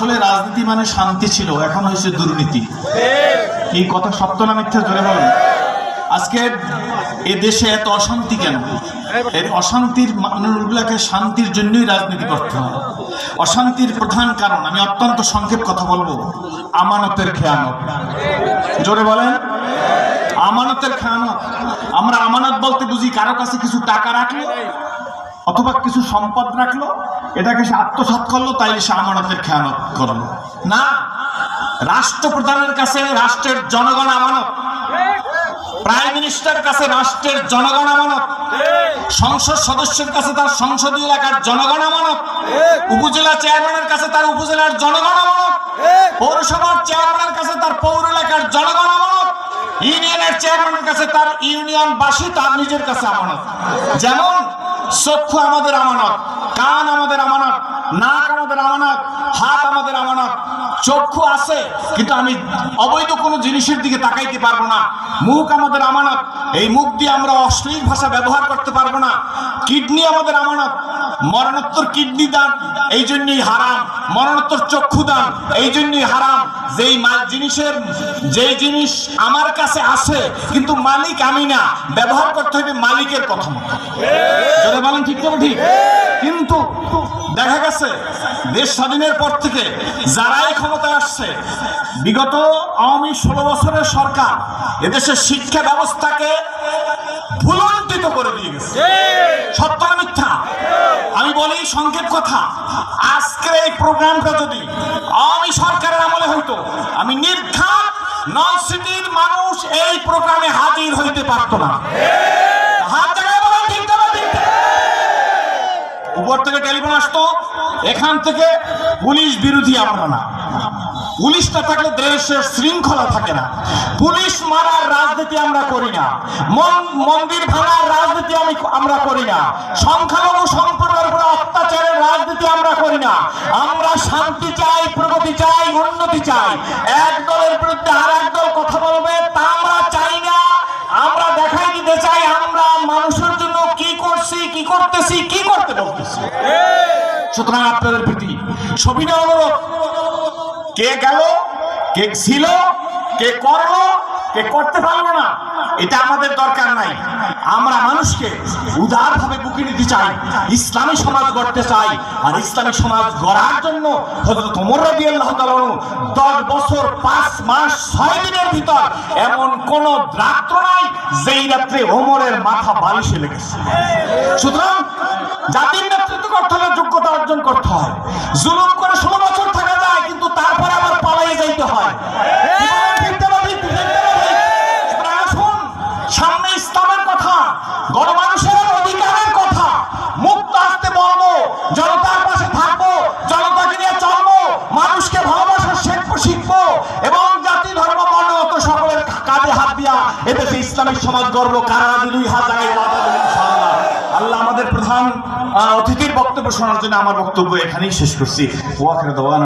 আসলে রাজনীতি মানে শান্তি ছিল, এখন হয়েছে দুর্নীতি। এই কথা সত্য না মিথ্যা জোরে বলেন? আজকে এ দেশে এত অশান্তি কেন? এর অশান্তির মানুষগুলাকে শান্তির জন্যই রাজনীতি করতে হয়। অশান্তির প্রধান কারণ, আমি অত্যন্ত সংক্ষেপ কথা বলব, আমানতের খেয়ানত। জোরে বলেন? আমানতের খেয়ানত। আমরা আমানত বলতে বুঝি কারও কাছে কিছু টাকা রাখল অথবা কিছু সম্পদ রাখল, এটাকে সে আত্মসাৎ করল তাই সে আমানতের খেয়ানত করল। না, রাষ্ট্রপ্রধানের কাছে, রাষ্ট্রের জনগণ আমানত। প্রাইম মিনিস্টার কাছে রাষ্ট্রের জনগণ আমানত। সংসদ সদস্যের কাছে তার সংসদীয় এলাকার জনগণ আমানত। উপজেলা চেয়ারম্যানের কাছে তার উপজেলার জনগণ আমানত। পৌরসভার চেয়ারম্যানের কাছে তার পৌর এলাকার জনগণ আমানত। ইউনিয়নের চেয়ারম্যানের কাছে তার ইউনিয়নবাসী তার নিজের কাছে আমানত। যেমন চক্ষু আমাদের আমানত কান আমাদের আমানত নাক আমাদের আমানত চক্ষু আছে, কিন্তু আমি অবৈধ কোনো জিনিসের দিকে তাকাইতে পারব না। মুখ আমাদের আমানত, এই মুখ দিয়ে আমরা অশ্লীল ভাষা ব্যবহার করতে পারব না। কিডনি আমাদের আমানত, মরণোত্তর কিডনি দান, এই জন্যই হারাম। মরণোত্তর চক্ষু দান, এই জন্যই হারাম। যেই মাল জিনিসের যেই জিনিস আমার কাছে আছে, কিন্তু মালিক আমি না। ব্যবহার করতে হবে মালিকের কথা মতো। বলেন ঠিক? কিন্তু দেখা গেছে, দেশ স্বাধীনের পর থেকে যারাই ক্ষমতায় আসছে, বিগত আওয়ামী ষোলো বছরের সরকার এদেশের শিক্ষা ব্যবস্থাকে ভুলন্টিত করে দিয়ে গেছে। সত্য মিথ্যা? আমি বলি সংক্ষেপ কথা, আজকের এই প্রোগ্রামটা যদি আওয়ামী সরকারের আমলে হইতো, আমি নির্ঘাত নন সিটির মানুষ এই প্রোগ্রামে হাজির হইতে পারতো না হাত জায়গায় বলেন ঠিক না ঠিক না? উপর থেকে টেলিফোন আসতো, এখান থেকে পুলিশ বিরোধী আমরা না। পুলিশটা থাকলে দেশের শৃঙ্খলা থাকে না। পুলিশ মারার রাজনীতি আমরা করি না। মন- মন্দির ভাঙার রাজনীতি আমি আমরা করি না। সংখ্যালঘু সম্প্রদায়ের উপরে অত্যাচারের রাজনীতি আমরা করি না। আমরা শান্তি চাই, প্রগতি চাই, উন্নতি চাই। এক দলের কি করতেছি, কি করতে বলতেছি? সুতরাং আপনাদের প্রতি সবিনয় অনুরোধ। কে গেল, কে ছিল, কে করল, কে করতে পারল না, এটা আমাদের দরকার নাই। আমরা মানুষকে উদারভাবে বুকে নিতে চাই, ইসলামী সমাজ গড়তে চাই, আর ইসলামী সমাজ গড়ার জন্য হযরত ওমর রাদিয়াল্লাহু তাআলা দশ বছর, পাঁচ মাস, ছয় দিনের ভিতর এমন কোন রাত্র নাই যেই রাত্রে ওমরের মাথা বালিশে লেগেছে। সুতরাং জাতির নেতৃত্ব গঠনের যোগ্যতা ইসলামিক সমাজ গর্ব, কারা দুই হাত। আল্লাহ আমাদের প্রধান অতিথির বক্তব্য শোনার জন্য আমার বক্তব্য এখানেই শেষ করছি